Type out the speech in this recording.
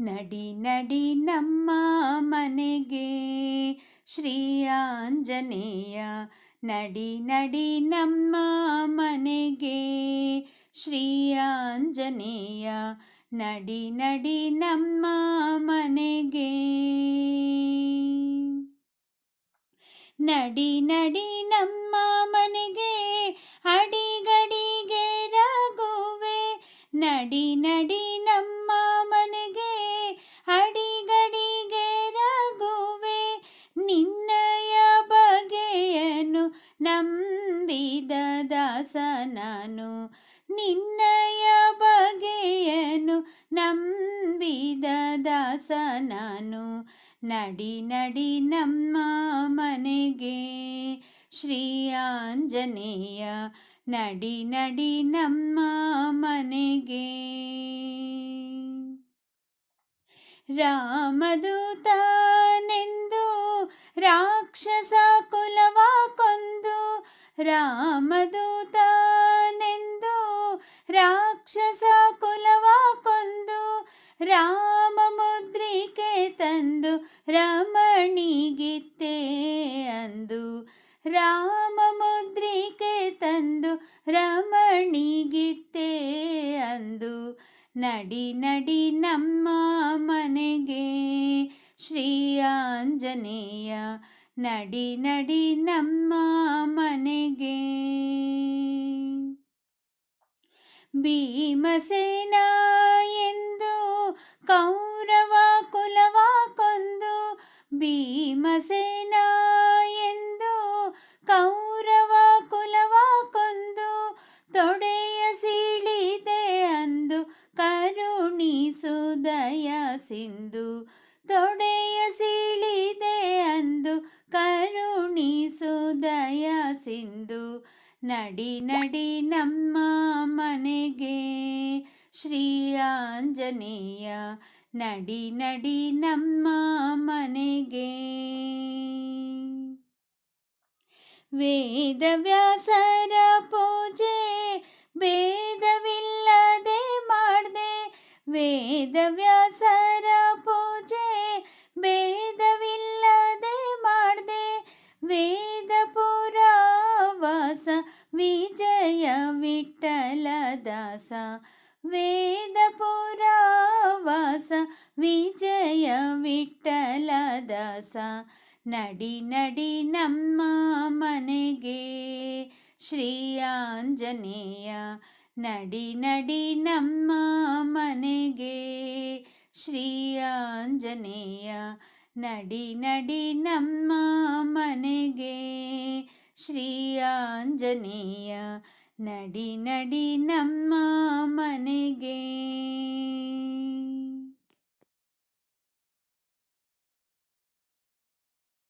ನಡಿ ನಡಿ ನಮ್ಮ ಮನೆಗೆ. ಶ್ರೀ ಆಂಜನೇಯ ನಡಿ ನಡಿ ನಮ್ಮ ಮನೆಗೆ. ಶ್ರೀ ಆಂಜನೇಯ ನಡಿ ನಡಿ ನಮ್ಮ ಮನೆಗೆ. ನಡಿ ನಡಿ ನಮ್ಮ ಮನೆಗೆ. ಅಡಿಗಡಿಗೆ ರಾಗುವೆ ನಡಿ ನಡಿ ನಂಬಿದ ದಾಸನನು, ನಿನ್ನಯ ಬಗೆಯನು ನಂಬಿದ ದಾಸನನು. ನಡಿ ನಡಿ ನಮ್ಮ ಮನೆಗೆ ಶ್ರೀ ಆಂಜನೇಯ ನಡಿ ನಡಿ ನಮ್ಮ ಮನೆಗೆ. ರಾಮದೂತನೆಂದು ರಾಕ್ಷಸ ರಾಮದೂತನೆಂದು, ರಾಕ್ಷಸ ಕುಲವ ಕೊಂದು, ರಾಮ ಮುದ್ರಿಕೆ ತಂದು ರಮಣಿಗಿತ್ತೆ ಅಂದು. ರಾಮ ಮುದ್ರಿಕೆ ತಂದು ರಮಣಿಗಿತ್ತೆ ಅಂದು. ನಡಿ ನಡಿ ನಮ್ಮ ಮನೆಗೆ ಶ್ರೀ ಆಂಜನೇಯ ನಡಿ ನಡಿ ನಮ್ಮ ಮನೆಗೆ. ಭೀಮಸೇನ ಎಂದು ಕೌರವ ಕುಲವ ಕೊಂದು, ಭೀಮಸೇನ ಎಂದು ಕೌರವ ಕುಲವ ಕೊಂದು, ತೊಡೆಯ ಸೀಳಿದೆ ಅಂದು ಕರುಣಿಸುದಯ ಸಿಂಧು. ತೊಡೆಯ ಸೀಳಿದೆ ಅಂದು ಕರುಣಿಸುದಯ ಸಿಂಧು. ನಡಿ ನಡಿ ನಮ್ಮ ಮನೆಗೆ ಶ್ರೀ ಆಂಜನೇಯ ನಡಿ ನಡಿ ನಮ್ಮ ಮನೆಗೆ. ವೇದವ್ಯಾಸರ ಪೂಜೆ ಭೇದವಿಲ್ಲದೆ ಮಾಡ್ದೆ. ವೇದವ್ಯಾಸರ ವೇದ ಪುರಾವಾಸ ವಿಜಯ ವಿಠಲ ದಾಸ ನಡಿ ನಡಿ ನಮ್ಮ ಮನೆಗೆ ಶ್ರೀ ನಡಿ ನಡಿ ನಮ್ಮ ಮನೆಗೆ ಶ್ರೀ ನಡಿ ನಡಿ ನಮ್ಮ ಮನೆಗೆ ಶ್ರೀ ನಡಿ ನಡಿ ನಮ್ಮ ಮನೆಗೆ.